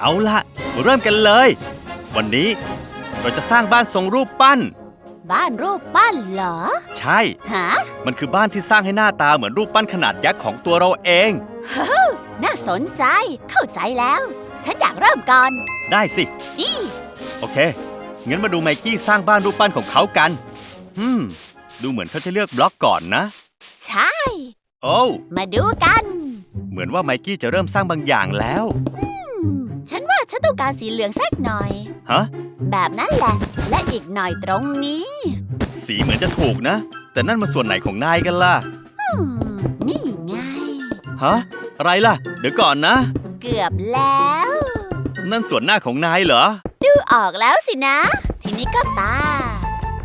เอาละมาเริ่มกันเลย วันนี้เราจะสร้างบ้านทรงรูปปั้น บ้านรูปปั้นเหรอ ใช่ ฮะ มันคือบ้านที่สร้างให้หน้าตาเหมือนรูปปั้นขนาดยักษ์ของตัวเราเอง น่าสนใจ เข้าใจแล้ว ฉันอยากเริ่มก่อน ได้สินี่โอเค งั้นมาดูไมกี้สร้างบ้านรูปปั้นของเขากัน อืม ดูเหมือนเขาจะเลือกบล็อกก่อนนะ ใช่ โอ้วมาดูกัน เหมือนว่าไมกี้จะเริ่มสร้างบางอย่างแล้ว อืม ฉันว่าฉันต้องการสีเหลืองสักหน่อย ฮะ แบบนั้นแหละ และอีกหน่อยตรงนี้ สีเหมือนจะถูกนะ แต่นั่นมาส่วนไหนของนายกันล่ะ อืมนี่ไง ฮะ อะไรล่ะ เดี๋ยวก่อนนะ เกือบแล้ว นั่นส่วนหน้าของนายเหรอ ดูออกแล้วสินะ ทีนี้ก็ตา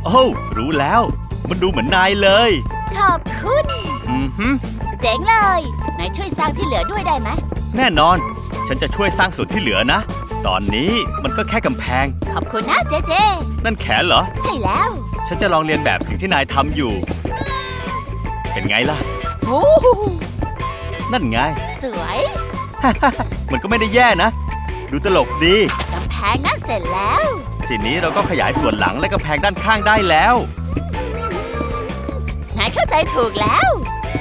โอ้วรู้แล้ว มันดูเหมือนนายเลย ขอบคุณ อืมฮึ เจ๋งเลยนายช่วยสร้างที่เหลือด้วยได้ไหม แน่นอน ฉันจะช่วยสร้างส่วนที่เหลือนะ ตอนนี้มันก็แค่กำแพง ขอบคุณนะเจเจ นั่นแขนเหรอ ใช่แล้ว ฉันจะลองเรียนแบบสิ่งที่นายทำอยู่ เป็นไงล่ะ โอ้โหนั่นไง สวย มันก็ไม่ได้แย่นะ ดูตลกดี กำแพงน่าเสร็จแล้ว ทีนี้เราก็ขยายส่วนหลังและกำแพงด้านข้างได้แล้ว นายเข้าใจถูกแล้ว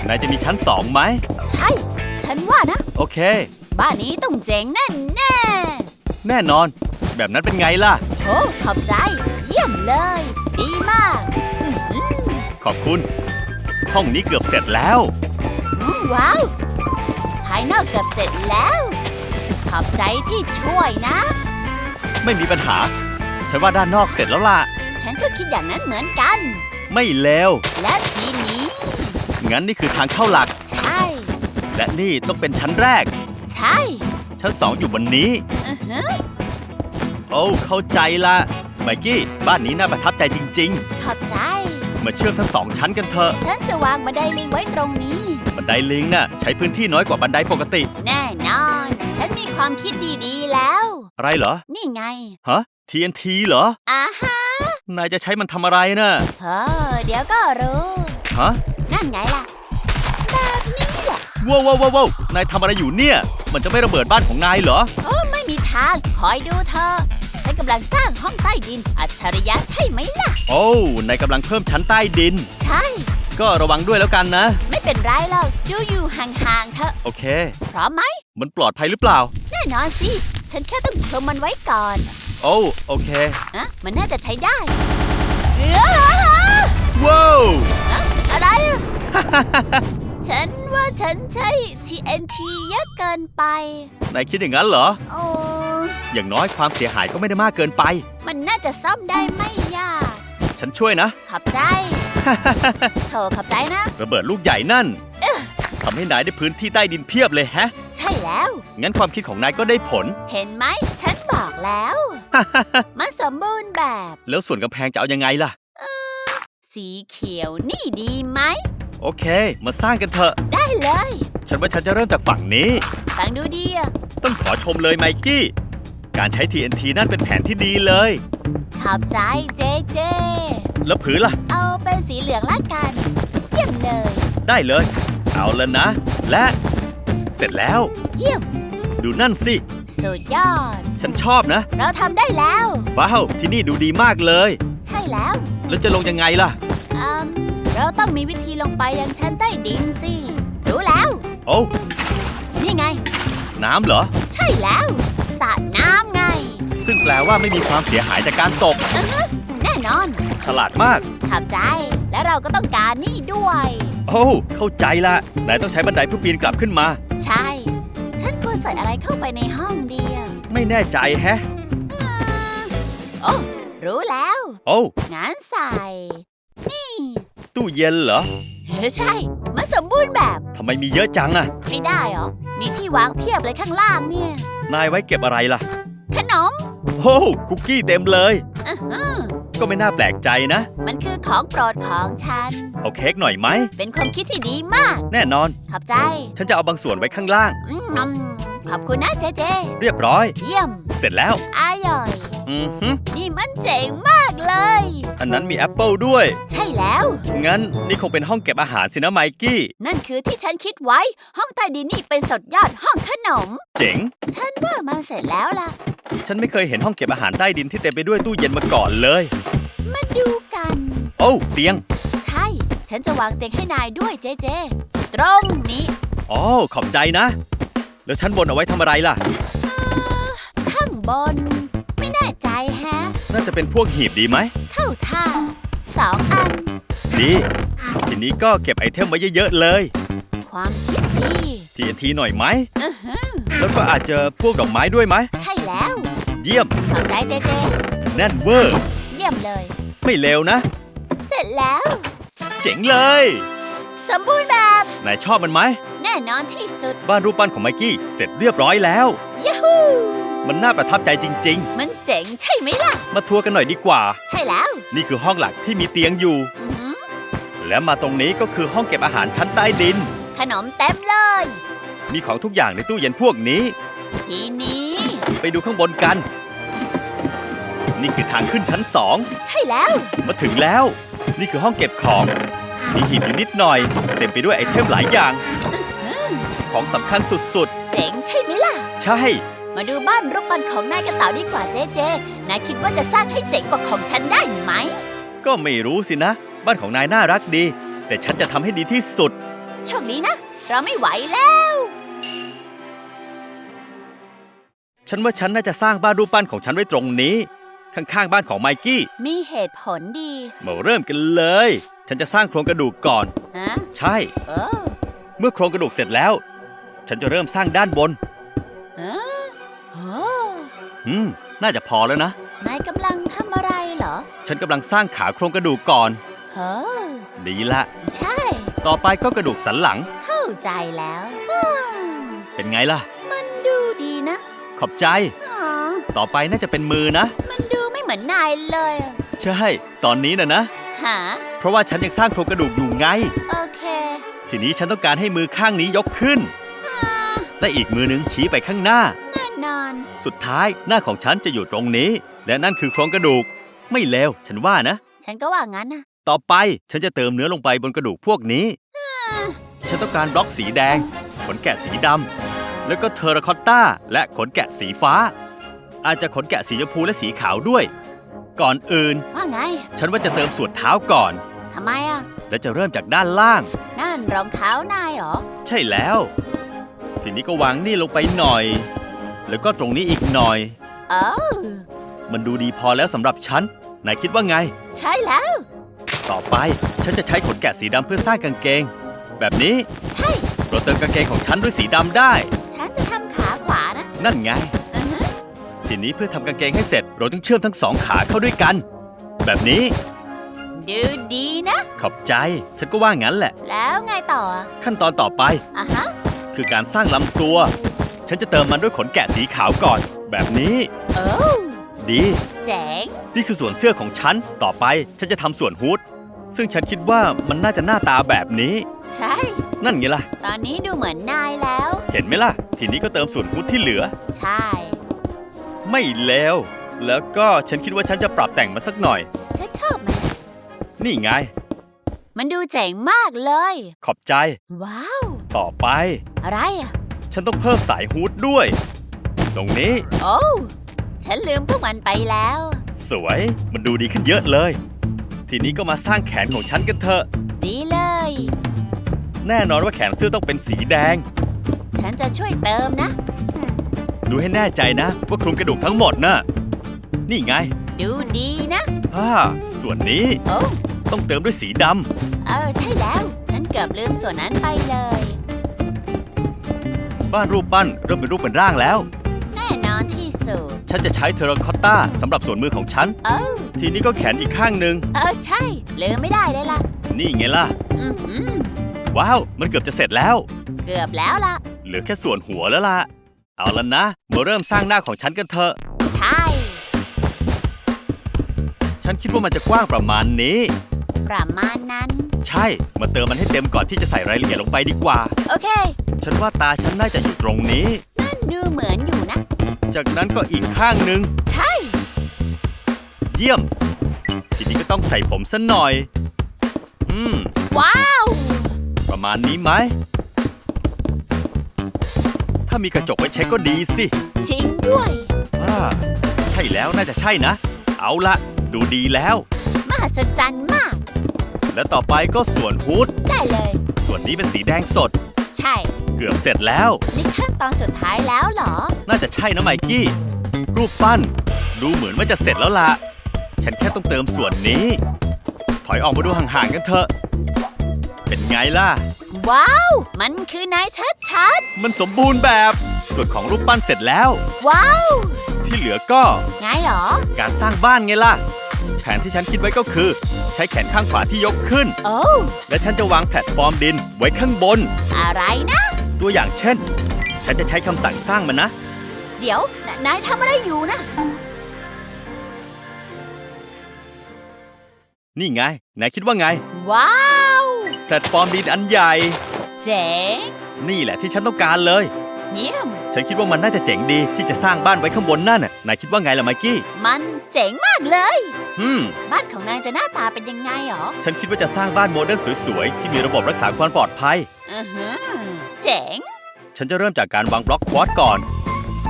นายจะมีชั้นสองไหม ใช่ ฉันว่านะ โอเค บ้านนี้ต้องเจ๋งแน่แน่แน่นอน แบบนั้นเป็นไงล่ะ ๆโอ้ขอบใจ เยี่ยมเลย ดีมากอื้อหือขอบคุณ ห้องนี้เกือบเสร็จแล้ว อื้อว้าว ภายนอกเกือบเสร็จแล้ว ขอบใจที่ช่วยนะ ไม่มีปัญหา ฉันว่าด้านนอกเสร็จแล้วล่ะ ฉันก็คิดอย่างนั้นเหมือนกัน ไม่เลวและทีนี้ งั้นนี่คือทางเข้าหลัก ใช่ และนี่ต้องเป็นชั้นแรก ใช่ ชั้นสองอยู่บนนี้ อือหือโอ้เข้าใจละไมกี้ บ้านนี้น่าประทับใจจริง ขอบใจ ๆ มาเชื่อมทั้งสองชั้นกันเถอะ ฉันจะวางบันไดลิงไว้ตรงนี้ บันไดลิงน่ะใช้พื้นที่น้อยกว่าบันไดปกติ แน่นอน ฉันมีความคิดดีๆแล้ว อะไรเหรอ นี่ไง ฮะ TNT เหรออ่าฮะนายจะใช้มันทำอะไรน่ะเฮ้อเดี๋ยวก็รู้ ฮะ นั่นไงล่ะแบบนี้แหละ ว้าวว้าวว้าวว้าวนายทำอะไรอยู่เนี่ย มันจะไม่ระเบิดบ้านของนายเหรอ โอ้ไม่มีทาง คอยดูเธอ ฉันกำลังสร้างห้องใต้ดิน อัจฉริยะใช่ไหมล่ะ โอ้นายกำลังเพิ่มชั้นใต้ดิน ใช่ ก็ระวังด้วยแล้วกันนะ ไม่เป็นไรหรอกดูอยู่ห่างๆเถอะ โอเค พร้อมไหม มันปลอดภัยหรือเปล่า แน่นอนสิ ฉันแค่ต้องคลุมมันไว้ก่อนโอ้โอเคอะมันน่าจะใช้ได้เอ้อว้าว อะไรอะ ฉันว่าฉันใช้ TNT เยอะเกินไป นายคิดอย่างนั้นเหรอ โอ้อย่างน้อยความเสียหายก็ไม่ได้มากเกินไป มันน่าจะซ่อมได้ไม่ยาก ฉันช่วยนะ ขอบใจ โถขอบใจนะ ระเบิดลูกใหญ่นั่นทำให้นายได้พื้นที่ใต้ดินเพียบเลยแฮะ ใช่แล้ว งั้นความคิดของนายก็ได้ผล เห็นไหม ฉันบอกแล้ว มันสมบูรณ์แบบ แล้วส่วนกำแพงจะเอายังไงล่ะ สีเขียวนี่ดีไหม โอเค มาสร้างกันเถอะ ได้เลย ฉันว่าฉันจะเริ่มจากฝั่งนี้ ฟังดูดีอะต้องขอชมเลยไมกี้ การใช้ TNT นั่นเป็นแผนที่ดีเลย ขอบใจเจเจ แล้วผืนล่ะ เอาเป็นสีเหลืองละกัน เยี่ยมเลย ได้เลย เอาแล้วนะ และ เสร็จแล้ว เยี่ยม ดูนั่นสิ สุดยอด ฉันชอบนะ เราทำได้แล้ว ว้าว ที่นี่ดูดีมากเลย ใช่แล้ว แล้วจะลงยังไงล่ะอืม เราต้องมีวิธีลงไปยังชั้นใต้ดินสิ รู้แล้ว โอ้นี่ไง น้ำเหรอ ใช่แล้วสระน้ำไง ซึ่งแปลว่าไม่มีความเสียหายจากการตก อือฮึแน่นอน ฉลาดมาก ขอบใจ และเราก็ต้องการนี่ด้วย โอ้เข้าใจละนายต้องใช้บันไดเพื่อปีนกลับขึ้นมา ใช่ ฉันควรใส่อะไรเข้าไปในห้องดีอะไม่แน่ใจแฮะอืมโอ้รู้แล้ว โอ้งั้นใส่นี่ ตู้เย็นเหรอเออใช่ มันสมบูรณ์แบบทำไมมีเยอะจังอะไม่ได้เหรอ มีที่วางเพียบเลยข้างล่างเนี่ย นายไว้เก็บอะไรล่ะ ขนมโอ้คุกกี้เต็มเลย อือฮึก็ไม่น่าแปลกใจนะ มันคือของโปรดของฉัน เอาเค้กหน่อยไหม เป็นความคิดที่ดีมาก แน่นอน ขอบใจฉันจะเอาบางส่วนไว้ข้างล่าง อืมขอบคุณนะเจเจ เรียบร้อย เยี่ยม เสร็จแล้ว อร่อย อือฮึนี่มันเจ๋งมากเลย อันนั้นมีแอปเปิลด้วย ใช่แล้ว งั้นนี่คงเป็นห้องเก็บอาหารสินะไมกี้ นั่นคือที่ฉันคิดไว้ ห้องใต้ดินนี่เป็นสุดยอดห้องขนม เจ๋ง ฉันว่ามันเสร็จแล้วล่ะ ฉันไม่เคยเห็นห้องเก็บอาหารใต้ดินที่เต็มไปด้วยตู้เย็นมาก่อนเลย มาดูกัน โอ้เตียง ใช่ ฉันจะวางเตียงให้นายด้วยเจเจ ตรงนี้ อ๋อขอบใจนะ แล้วชั้นบนเอาไว้ทำอะไรล่ะ ข้างบน น่าจะเป็นพวกหีบดีไหม เข้าท่าสองอัน ดี ทีนี้ก็เก็บไอเทมไว้เยอะๆเลย ความคิดดี ทีทีหน่อยไหม อือฮึแล้วก็อาจจะพวกดอกไม้ด้วยไหม ใช่แล้วเยี่ยม ขอบใจเจเจ แน่นเวอร์ เยี่ยมเลย ไม่เลวนะ เสร็จแล้ว เจ๋งเลย สมบูรณ์แบบนายชอบมันไหม แน่นอนที่สุด บ้านรูปปั้นของไมกี้ เสร็จเรียบร้อยแล้วยูฮู มันน่าประทับใจจริง มันเจ๋งใช่ไหมล่ะ ๆ มาทัวร์กันหน่อยดีกว่า ใช่แล้ว นี่คือห้องหลักที่มีเตียงอยู่ อือหือและมาตรงนี้ก็คือห้องเก็บอาหารชั้นใต้ดิน ขนมเต็มเลย มีของทุกอย่างในตู้เย็นพวกนี้ ทีนี้ ไปดูข้างบนกัน นี่คือทางขึ้นชั้นสอง ใช่แล้ว มาถึงแล้ว นี่คือห้องเก็บของ มีหีบอยู่นิดหน่อย เต็มไปด้วยไอเทมหลายอย่าง ของสำคัญสุดเจ๋งใช่ไหมล่ะ ๆ ใช่ มาดูบ้านรูปปั้นของนายกันต่อดีกว่าเจเจนายคิดว่าจะสร้างให้เจ๋งกว่าของฉันได้ไหม ก็ไม่รู้สินะ บ้านของนายน่ารักดี แต่ฉันจะทำให้ดีที่สุด โชคดีนะ เราไม่ไหวแล้ว ฉันว่าฉันน่าจะสร้างบ้านรูปปั้นของฉันไว้ตรงนี้ ข้างๆบ้านของไมกี้มีเหตุผลดีมาเริ่มกันเลย ฉันจะสร้างโครงกระดูกก่อน ฮะใช่ เออ เมื่อโครงกระดูกเสร็จแล้ว ฉันจะเริ่มสร้างด้านบนเออโอ้ อืม น่าจะพอแล้วนะ นายกำลังทำอะไรเหรอ ฉันกำลังสร้างขาโครงกระดูกก่อน เฮ้อ ดีละ ใช่ ต่อไปก็กระดูกสันหลัง เข้าใจแล้วว้าวเป็นไงล่ะ มันดูดีนะขอบใจ อ๋อต่อไปน่าจะเป็นมือนะ มันดูไม่เหมือนนายเลยอะใช่ ตอนนี้นะนะ หาเพราะว่าฉันยังสร้างโครงกระดูกอยู่ไง โอเคทีนี้ฉันต้องการให้มือข้างนี้ยกขึ้น อ่าและอีกมือหนึงชี้ไปข้างหน้าแน่นอน สุดท้าย หน้าของฉันจะอยู่ตรงนี้ และนั่นคือโครงกระดูก ไม่เลวฉันว่านะ ฉันก็ว่างั้นนะต่อไปฉันจะเติมเนื้อลงไปบนกระดูกพวกนี้ ฉันต้องการบล็อกสีแดง ขนแกะสีดำแล้วก็เทอราคอตต้า และขนแกะสีฟ้า อาจจะขนแกะสีชมพูและสีขาวด้วย ก่อนอื่น ว่าไง ฉันว่าจะเติมส่วนเท้าก่อน ทำไมอะ และจะเริ่มจากด้านล่าง นั่นรองเท้านายเหรอ ใช่แล้ว ทีนี้ก็วางนี่ลงไปหน่อย แล้วก็ตรงนี้อีกหน่อยเออมันดูดีพอแล้วสำหรับฉันนายคิดว่าไง ใช่แล้ว ต่อไปฉันจะใช้ขนแกะสีดำเพื่อสร้างกางเกง แบบนี้ใช่ เราเติมกางเกงของฉันด้วยสีดำได้ ฉันจะทำขาขวานะนั่นไง อือฮึทีนี้เพื่อทำกางเกงให้เสร็จ เราต้องเชื่อมทั้งสองขาเข้าด้วยกัน แบบนี้ดูดีนะ ขอบใจ ฉันก็ว่างั้นแหละ แล้วไงต่อขั้นตอนต่อไป อะฮะ คือการสร้างลำตัว ฉันจะเติมมันด้วยขนแกะสีขาวก่อน แบบนี้ โอ้ดี เจ๋ง นี่คือส่วนเสื้อของฉัน ต่อไปฉันจะทำส่วนฮูดซึ่งฉันคิดว่ามันน่าจะหน้าตาแบบนี้ ใช่ นั่นไงล่ะ ตอนนี้ดูเหมือนนายแล้ว เห็นไหมล่ะ ทีนี้ก็เติมส่วนฮูดที่เหลือ ใช่ ไม่เลวแล้วก็ฉันคิดว่าฉันจะปรับแต่งมันสักหน่อย ฉันชอบมันนะนี่ไง มันดูเจ๋งมากเลย ขอบใจ ว้าว ต่อไป อะไรอะ ฉันต้องเพิ่มสายฮูดด้วย ตรงนี้ โอ้ฉันลืมพวกมันไปแล้ว สวยมันดูดีขึ้นเยอะเลย ทีนี้ก็มาสร้างแขนของฉันกันเถอะ ดีเลย แน่นอนว่าแขนเสื้อต้องเป็นสีแดง ฉันจะช่วยเติมนะ ดูให้แน่ใจนะ ว่าคลุมกระดูกทั้งหมดนะนี่ไงดูดีนะ อ่าส่วนนี้โอ้ต้องเติมด้วยสีดเออ ใช่แล้ว ฉันเกือบลืมส่วนนั้นไปเลยำ บ้านรูปปั้นเริ่มเป็นรูปเป็นร่างแล้ว แน่นอนที่สุดฉันจะใช้เทอราคอตต้าสำหรับส่วนมือของฉัน เออทีนี้ก็แขนอีกข้างหนึ่ง เออใช่ลืมไม่ได้เลยล่ะ นี่ไงล่ะ อือหือว้าว มันเกือบจะเสร็จแล้ว เกือบแล้วล่ะ เหลือแค่ส่วนหัวแล้วล่ะ เอาละนะ มาเริ่มสร้างหน้าของฉันกันเถอะ ใช่ ฉันคิดว่ามันจะกว้างประมาณนี้ ประมาณนั้น ใช่ มาเติมมันให้เต็มก่อนที่จะใส่รายละเอียดลงไปดีกว่า โอเค ฉันว่าตาฉันน่าจะอยู่ตรงนี้ นั่นดูเหมือนอยู่นะ จากนั้นก็อีกข้างหนึ่ง ใช่ เยี่ยม ทีนี้ก็ต้องใส่ผมซะหน่อย อืม ว้าว ประมาณนี้ไหม ถ้ามีกระจกไว้เช็คก็ดีสิจริงด้วย อ่าใช่แล้วน่าจะใช่นะ เอาละดูดีแล้ว มหัศจรรย์มาก และต่อไปก็ส่วนฮูดได้เลย ส่วนนี้เป็นสีแดงสด ใช่ เกือบเสร็จแล้ว นี่ขั้นตอนสุดท้ายแล้วเหรอ น่าจะใช่นะไมกี้ รูปปั้น ดูเหมือนว่าจะเสร็จแล้วล่ะ ฉันแค่ต้องเติมส่วนนี้ ถอยออกมาดูห่างๆกันเถอะ เป็นไงล่ะ ว้าว มันคือนายชัดมันสมบูรณ์แบบ ส่วนของรูปปั้นเสร็จแล้ว ๆ ว้าว ที่เหลือก็ ไงเหรอ การสร้างบ้านไงล่ะแผนที่ฉันคิดไว้ก็คือ ใช้แขนข้างขวาที่ยกขึ้น โอ้และฉันจะวางแพลตฟอร์มดินไว้ข้างบน อะไรนะ ตัวอย่างเช่น ฉันจะใช้คำสั่งสร้างมันนะ เดี๋ยวนนายทำอะไรอยู่นะ นี่ไงนายคิดว่าไง ว้าว แพลตฟอร์มดินอันใหญ่ เจ๋งนี่แหละที่ฉันต้องการเลย เยี่ยม ฉันคิดว่ามันน่าจะเจ๋งดีที่จะสร้างบ้านไว้ข้างบนนั่นน่ะนายคิดว่าไงล่ะไมกี้ มันเจ๋งมากเลย อืม บ้านของนายจะหน้าตาเป็นยังไงหรอฉันคิดว่าจะสร้างบ้านโมเดิร์นสวยๆ ที่มีระบบรักษาความปลอดภัย อือหือเจ๋ง ฉันจะเริ่มจากการวางบล็อกควอตก่อน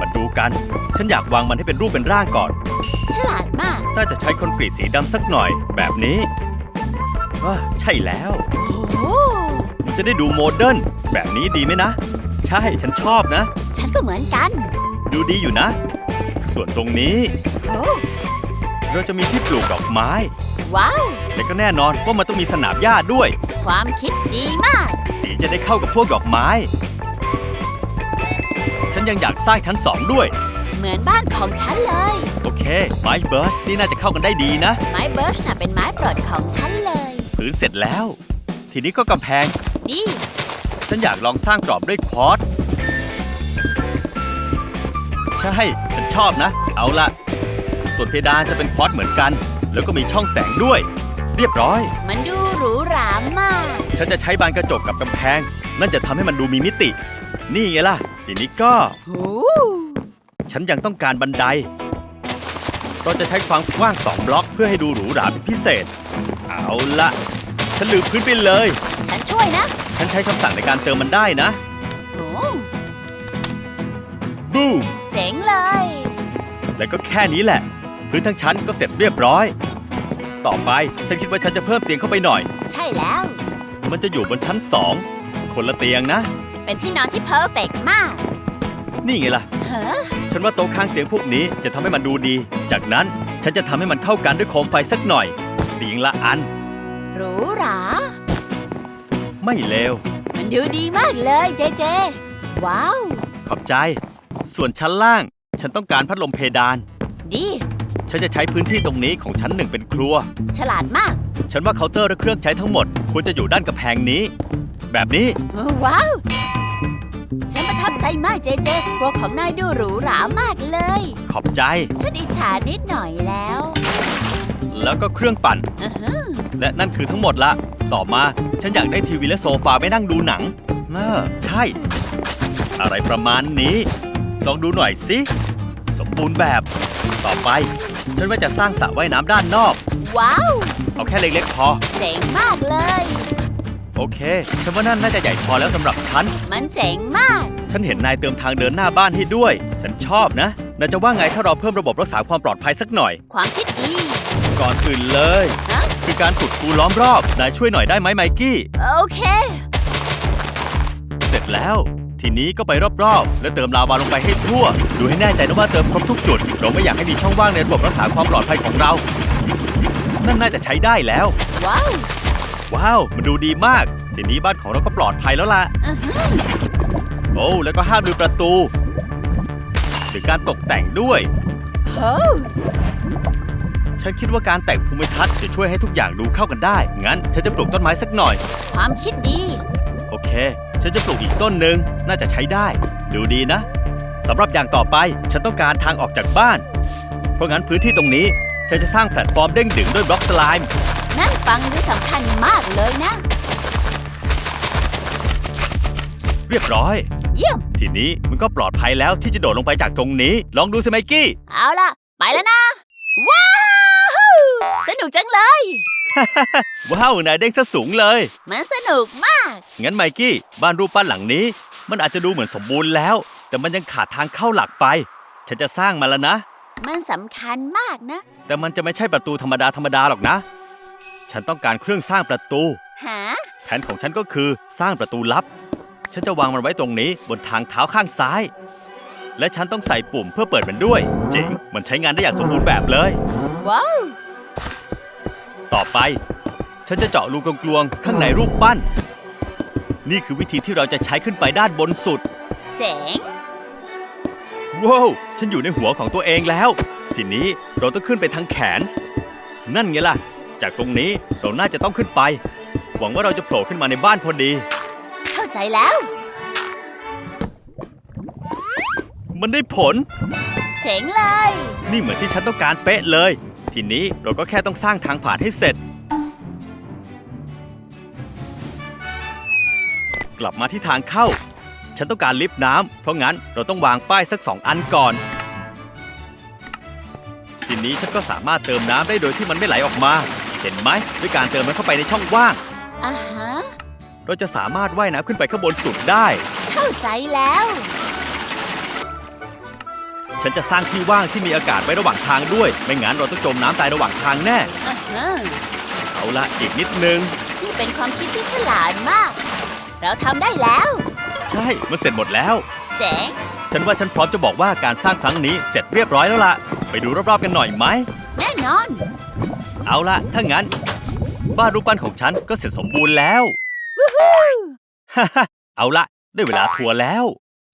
มาดูกัน ฉันอยากวางมันให้เป็นรูปเป็นร่างก่อน ฉลาดมากน่าจะใช้คอนกรีตสีดำสักหน่อย แบบนี้ว้าใช่แล้ว โอ้โหมันจะได้ดูโมเดิร์นแบบนี้ดีไหมนะ ใช่ ฉันชอบนะ ฉันก็เหมือนกัน ดูดีอยู่นะ ส่วนตรงนี้ โอ้เราจะมีที่ปลูกดอกไม้ ว้าวและก็แน่นอนว่ามันต้องมีสนามหญ้าด้วย ความคิดดีมาก สีจะได้เข้ากับพวกดอกไม้ ฉันยังอยากสร้างชั้นสองด้วย เหมือนบ้านของฉันเลย โอเค ไม้เบิร์ชนี่น่าจะเข้ากันได้ดีนะ ไม้เบิร์ชน่ะเป็นไม้โปรดของฉันเลย พื้นเสร็จแล้ว ทีนี้ก็กำแพงดี ฉันอยากลองสร้างกรอบด้วยควอตซ์ใช่ ฉันชอบนะ เอาละส่วนเพดานจะเป็นควอตซ์เหมือนกัน แล้วก็มีช่องแสงด้วย เรียบร้อย มันดูหรูหรามาก ฉันจะใช้บานกระจกกับกำแพง นั่นจะทำให้มันดูมีมิติ นี่ไงล่ะ ทีนี้ก็โอ้ฉันยังต้องการบันไดเราจะใช้ความกว้าง2บล็อกเพื่อให้ดูหรูหราเป็นพิเศษ เอาละฉันลืมพื้นไปเลย ฉันช่วยนะ ฉันใช้คำสั่งในการเติมมันได้นะ โอ้บูม เจ๋งเลย แล้วก็แค่นี้แหละ พื้นทั้งชั้นก็เสร็จเรียบร้อย ต่อไปฉันคิดว่าฉันจะเพิ่มเตียงเข้าไปหน่อย ใช่แล้ว มันจะอยู่บนชั้นสองคนละเตียงนะ เป็นที่นอนที่เพอร์เฟกมาก นี่ไงล่ะ เฮ้อฉันว่าโต๊ะข้างเตียงพวกนี้จะทำให้มันดูดี จากนั้นฉันจะทำให้มันเข้ากันด้วยโคมไฟสักหน่อย เตียงละอัน หรูหรา ไม่เลว มันดูดีมากเลยเจเจ ว้าว ขอบใจ ส่วนชั้นล่าง ฉันต้องการพัดลมเพดาน ดี ฉันจะใช้พื้นที่ตรงนี้ของชั้นหนึ่งเป็นครัว ฉลาดมาก ฉันว่าเคาน์เตอร์และเครื่องใช้ทั้งหมด ควรจะอยู่ด้านกำแพงนี้ แบบนี้ ว้าว ฉันประทับใจมากเจเจครัวของนายดูหรูหรามากเลย ขอบใจ ฉันอิจฉานิดหน่อยแล้ว แล้วก็เครื่องปั่นอือฮึและนั่นคือทั้งหมดละ ต่อมาฉันอยากได้ทีวีและโซฟาไว้นั่งดูหนังเออใช่ อะไรประมาณนี้ ลองดูหน่อยสิ สมบูรณ์แบบ ต่อไป ฉันว่าจะสร้างสระว่ายน้ำด้านนอก ว้าว เอาแค่เล็กๆพอ เจ๋งมากเลย โอเค ฉันว่านั่นน่าจะใหญ่พอแล้วสำหรับฉัน มันเจ๋งมาก ฉันเห็นนายเติมทางเดินหน้าบ้านให้ด้วย ฉันชอบนะนายจะว่าไงถ้าเราเพิ่มระบบรักษาความปลอดภัยสักหน่อย ความคิดดี ก่อนอื่นเลย ฮะ คือการขุดคูล้อมรอบ นายช่วยหน่อยได้ไหมไมกี้ โอเค เสร็จแล้ว ทีนี้ก็ไปรอบๆ แล้วเติมลาวาลงไปให้ทั่ว ดูให้แน่ใจนะว่าเติมครบทุกจุด เราไม่อยากให้มีช่องว่างในระบบรักษาความปลอดภัยของเรา นั่นน่าจะใช้ได้แล้ว ว้าวว้าว มันดูดีมาก ทีนี้บ้านของเราก็ปลอดภัยแล้วล่ะ อือฮึโอ้ แล้วก็ห้ามลืมประตู หรือการตกแต่งด้วยโอ้ ฉันคิดว่าการแต่งภูมิทัศน์จะช่วยให้ทุกอย่างดูเข้ากันได้ งั้นฉันจะปลูกต้นไม้สักหน่อย ความคิดดี โอเค ฉันจะปลูกอีกต้นหนึ่งน่าจะใช้ได้ ดูดีนะสำหรับอย่างต่อไปฉันต้องการทางออกจากบ้าน เพราะงั้นพื้นที่ตรงนี้ ฉันจะสร้างแพลตฟอร์มเด้งดึงด้วยบล็อกสไลม์นั่นฟังดูสำคัญมากเลยนะ เรียบร้อย เยี่ยม ทีนี้มันก็ปลอดภัยแล้วที่จะโดดลงไปจากตรงนี้ ลองดูสิไมกี้ เอาล่ะ ไปแล้วนะ ว้าว สนุกจังเลย ว้าว นายเด้งซะสูงเลย มันสนุกมาก งั้นไมกี้ บ้านรูปปั้นหลังนี้ มันอาจจะดูเหมือนสมบูรณ์แล้ว แต่มันยังขาดทางเข้าหลักไป ฉันจะสร้างมันแล้วนะ มันสำคัญมากนะ แต่มันจะไม่ใช่ประตูธรรมดาธรรมดาหรอกนะ ฉันต้องการเครื่องสร้างประตู หา แผนของฉันก็คือสร้างประตูลับ ฉันจะวางมันไว้ตรงนี้บนทางเท้าข้างซ้าย และฉันต้องใส่ปุ่มเพื่อเปิดมันด้วย เจ๋ง มันใช้งานได้อย่างสมบูรณ์แบบเลย ว้าว ต่อไป ฉันจะเจาะรูกลวงๆข้างในรูปปั้น นี่คือวิธีที่เราจะใช้ขึ้นไปด้านบนสุด เจ๋ง ว้าวฉันอยู่ในหัวของตัวเองแล้ว ทีนี้เราต้องขึ้นไปทางแขน นั่นไงล่ะ จากตรงนี้เราน่าจะต้องขึ้นไป หวังว่าเราจะโผล่ขึ้นมาในบ้านพอดี เข้าใจแล้ว มันได้ผล เจ๋งเลย นี่เหมือนที่ฉันต้องการเป๊ะเลย ทีนี้เราก็แค่ต้องสร้างทางผ่านให้เสร็จ กลับมาที่ทางเข้า ฉันต้องการลิฟต์น้ำเพราะงั้นเราต้องวางป้ายสักสองอันก่อน ทีนี้ฉันก็สามารถเติมน้ำได้โดยที่มันไม่ไหลออกมา เห็นไหมด้วยการเติมมันเข้าไปในช่องว่าง อ่าฮะ เราจะสามารถว่ายน้ำขึ้นไปข้างบนสุดได้ เข้าใจแล้ว ฉันจะสร้างที่ว่างที่มีอากาศไว้ระหว่างทางด้วย ไม่งั้นเราต้องจมน้ำตายระหว่างทางแน่ อ่าฮะเอาละอีกนิดนึง นี่เป็นความคิดที่ฉลาดมาก เราทำได้แล้ว ใช่ มันเสร็จหมดแล้ว เจ๋ง ฉันว่าฉันพร้อมจะบอกว่าการสร้างครั้งนี้เสร็จเรียบร้อยแล้วล่ะ ไปดูรอบๆกันหน่อยไหม แน่นอน เอาละถ้างั้น บ้านรูปปั้นของฉันก็เสร็จสมบูรณ์แล้วฮ่าฮ่าเอาละได้เวลาทัวร์แล้ว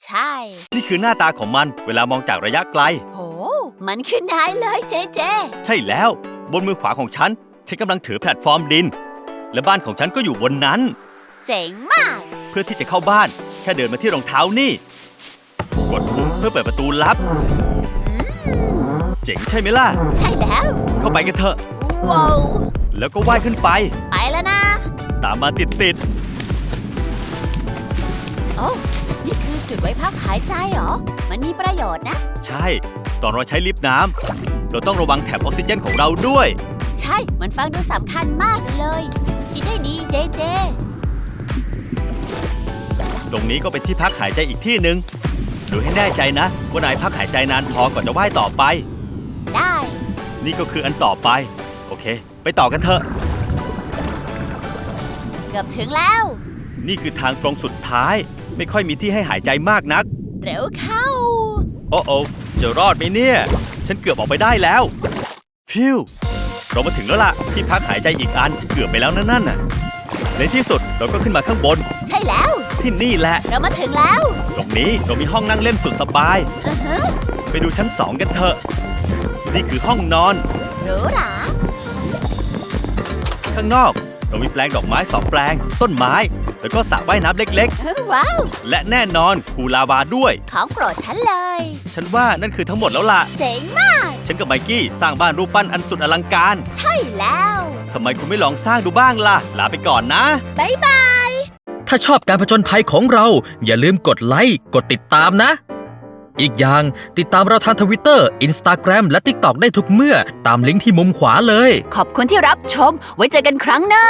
ใช่ นี่คือหน้าตาของมันเวลามองจากระยะไกล โห มันคือนายเลยเจเจ ใช่แล้ว บนมือขวาของฉัน ฉันกำลังถือแพลตฟอร์มดิน และบ้านของฉันก็อยู่บนนั้น เจ๋งมาก เพื่อที่จะเข้าบ้าน แค่เดินมาที่รองเท้านี่ กดปุ่มเพื่อเปิดประตูลับอืมเจ๋งใช่ไหมล่ะ ใช่แล้ว เข้าไปกันเถอะ ว้าว แล้วก็ว่ายขึ้นไป ไปแล้วนะ ตามมาติดติดโอ้นี่คือ จุดไว้พักหายใจเหรอ มันมีประโยชน์นะๆใช่ ตอนเราใช้ลิฟต์น้ำเราต้องระวังแถบออกซิเจนของเราด้วย ใช่ มันฟังดูสำคัญมากเลย คิดได้ดีเจเจ ตรงนี้ก็เป็นที่พักหายใจอีกที่หนึ่งดูให้แน่ใจนะว่านายพักหายใจนานพอก่อนจะว่ายต่อไป ได้ นี่ก็คืออันต่อไป โอเค ไปต่อกันเถอะ เกือบถึงแล้ว นี่คือทางตรงสุดท้าย ไม่ค่อยมีที่ให้หายใจมากนัก เร็วเข้า โอ้โอจะรอดไหมเนี่ย ฉันเกือบออกไปได้แล้ว ฟิวเรามาถึงแล้วล่ะ ที่พักหายใจอีกอันเกือบไปแล้วนั่นน่ะ ในที่สุดเราก็ขึ้นมาข้างบน ใช่แล้ว ที่นี่แหละ เรามาถึงแล้วตรงนี้เรามีห้องนั่งเล่นสุดสบาย อือฮึไปดูชั้นสองกันเถอะ นี่คือห้องนอน หรูหราข้างนอก เรามีแปลงดอกไม้สองแปลง ต้นไม้ แล้วก็สระว่ายน้ำเล็กเฮ้ยว้าว ๆ และแน่นอนคูลาวาด้วย ของโปรดฉันเลย ฉันว่านั่นคือทั้งหมดแล้วล่ะ เจ๋งมาก ฉันกับไมกี้สร้างบ้านรูปปั้นอันสุดอลังการใช่แล้ว ทำไมคุณไม่ลองสร้างดูบ้างล่ะ ลาไปก่อนนะ บ๊ายบาย ถ้าชอบการผจญภัยของเรา อย่าลืมกดไลค์ กดติดตามนะ อีกอย่างติดตามเราทางทวิตเตอร์อินสตาแกรมและ TikTok ได้ทุกเมื่อตามลิงก์ที่มุมขวาเลย ขอบคุณที่รับชม ไว้เจอกันครั้งหน้า